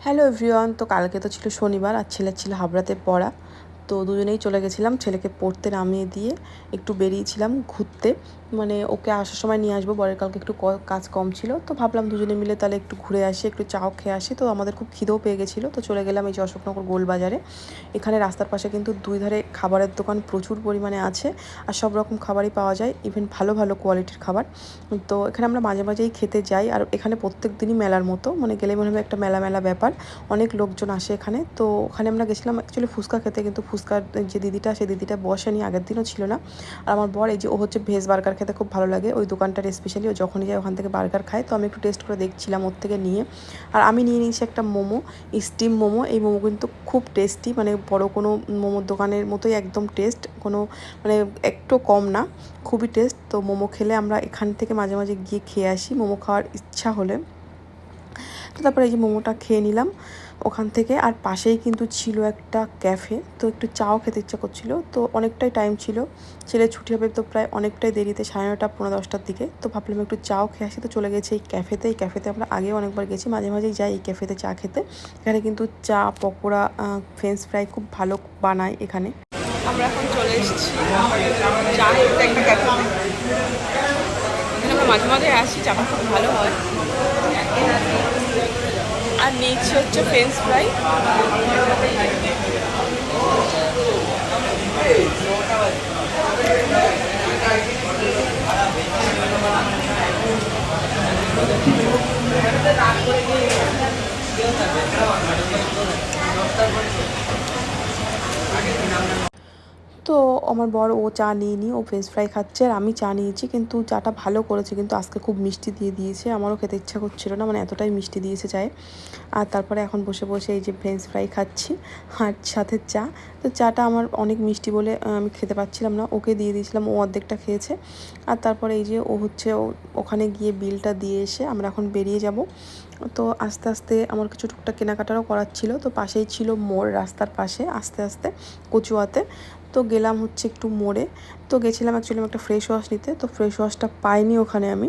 Hello everyone তো কালকে তো ছিল শনিবার আর ছেলের ছিল হাবড়াতে পড়া। তো দুজনেই চলে গেছিলাম ছেলেকে পড়তে নামিয়ে দিয়ে একটু বেরিয়েছিলাম ঘুরতে। মানে ওকে আসার সময় নিয়ে আসব বরের কালকে একটু কাজ কম ছিল। তো ভাবলাম দুজনে মিলে তাহলে একটু ঘুরে আসি, একটু চাও খেয়ে আসি। তো আমাদের খুব খিদেও পেয়ে গেছিল। তো চলে গেলাম এই যে অশোকনগর গোলবাজারে এখানে রাস্তার পাশে কিন্তু দুই ধারে খাবারের দোকান প্রচুর পরিমাণে আছে। আর সব রকম খাবারই পাওয়া যায় ইভেন ভালো ভালো কোয়ালিটির খাবার। তো এখানে আমরা মাঝে মাঝেই খেতে যাই। আর এখানে প্রত্যেক দিনই মেলার মতো। মানে গেলে মনে হবে একটা মেলা মেলা ব্যাপার। অনেক লোকজন আসে এখানে। তো ওখানে আমরা গেছিলাম অ্যাকচুয়ালি ফুচকা খেতে, কিন্তু ফুচকার যে দিদিটা, সেই দিদিটা বসেনি, আগের দিনও ছিল না। আর আমার বর, এই যে ও হচ্ছে ভেজ বার্গার খেতে খুব ভালো লাগে, ওই দোকানটার স্পেশালি ও যখনই যায় ওখান থেকে বার্গার খায়। তো আমি একটু টেস্ট করে দেখছিলাম ওর থেকে নিয়ে। আর আমি নিয়ে নিয়েছি একটা মোমো স্টিম মোমো। এই মোমো কিন্তু খুব টেস্টি মানে বড় কোনো মোমোর দোকানের মতোই একদম টেস্ট কোনো মানে একটু কম না, খুবই টেস্ট তো মোমো খেলে আমরা এখান থেকে মাঝে মাঝে গিয়ে খেয়ে আসি, মোমো খাওয়ার ইচ্ছা হলে। তো তারপরে এই যে মোমোটা খেয়ে নিলাম। ওখান থেকে আর পাশেই কিন্তু ছিল একটা ক্যাফে। তো একটু চাও খেতে ইচ্ছা করছিল। তো অনেকটাই টাইম ছিল। ছেলে ছুটি হবে তো প্রায় অনেকটাই দেরিতে, সাড়ে নটা পনেরো দশটার দিকে। তো ভাবলাম একটু চাও খেয়ে আসি। তো চলে গেছি এই ক্যাফেতে। এই ক্যাফেতে আমরা আগেও অনেকবার গেছি। মাঝে মাঝেই যাই এই ক্যাফেতে চা খেতে। এখানে কিন্তু চা, পকোড়া ফ্রেঞ্চ ফ্রাই খুব ভালো বানায় এখানে। আমরা এখন চলে এসেছি। চা একটা মাঝে মাঝে আসি। চাটা খুব ভালো হয়। আর নিচে হচ্ছে ফ্রেঞ্চ ফ্রাই তো আমার বড় ও চা নিয়ে নিয়ে ও ফ্রেঞ্চ ফ্রাই খাচ্ছে আর আমি চা নিয়েছি, কিন্তু চাটা ভালো করেছে, কিন্তু আজকে খুব মিষ্টি দিয়ে দিয়েছে, আমারও খেতে ইচ্ছা করছিল না মানে এতটাই মিষ্টি দিয়েছে চায়ে। আর তারপরে এখন বসে বসে এই যে ফ্রেঞ্চ ফ্রাই খাচ্ছি আর সাথে চা। তো চাটা আমার অনেক মিষ্টি বলে আমি খেতে পাচ্ছিলাম না, ওকে দিয়ে দিয়েছিলাম, ও অর্ধেকটা খেয়েছে। আর তারপরে এই যে ও হচ্ছে ওখানে গিয়ে বিলটা দিয়ে এসে আমরা এখন বেরিয়ে যাব। তো আস্তে আস্তে আমার কিছু টুকটাক কেনাকাটারও করার ছিল, তো পাশেই ছিল মোড় রাস্তার পাশে, আস্তে আস্তে কচুয়াতে। তো গেলাম হচ্ছে একটু মোড়ে। তো গেছিলাম অ্যাকচুয়ালি একটা ফ্রেশ ওয়াশ নিতে। তো ফ্রেশ ওয়াশটা পাইনি ওখানে আমি।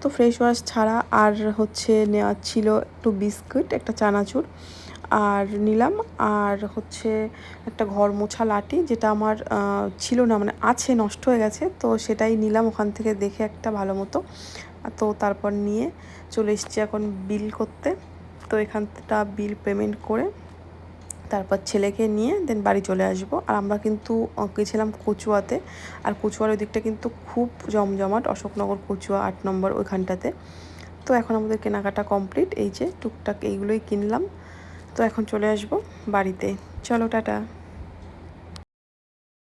তো ফ্রেশ ওয়াশ ছাড়া আর হচ্ছে নেওয়া ছিল একটু বিস্কুট, একটা চানাচুর আর নিলাম। আর হচ্ছে একটা ঘর মোছা লাঠি যেটা আমার ছিল না মানে আছে, নষ্ট হয়ে গেছে। তো সেটাই নিলাম ওখান থেকে দেখে একটা ভালো মতো। তো তারপর নিয়ে চলে এসছি এখন বিল করতে। তো এখানটা বিল পেমেন্ট করে তারপর ছেলেকে নিয়ে দেন বাড়ি চলে আসব। আর আমরা কিন্তু গেছিলাম কচুয়াতে। আর কচুয়ার ওই দিকটা কিন্তু খুব জমজমাট, অশোকনগর কচুয়া আট নম্বর ওইখানটাতে। তো এখন আমাদের কেনাকাটা কমপ্লিট এই যে টুকটাক এইগুলোই কিনলাম। তো এখন চলে আসব বাড়িতে। চলো, টাটা।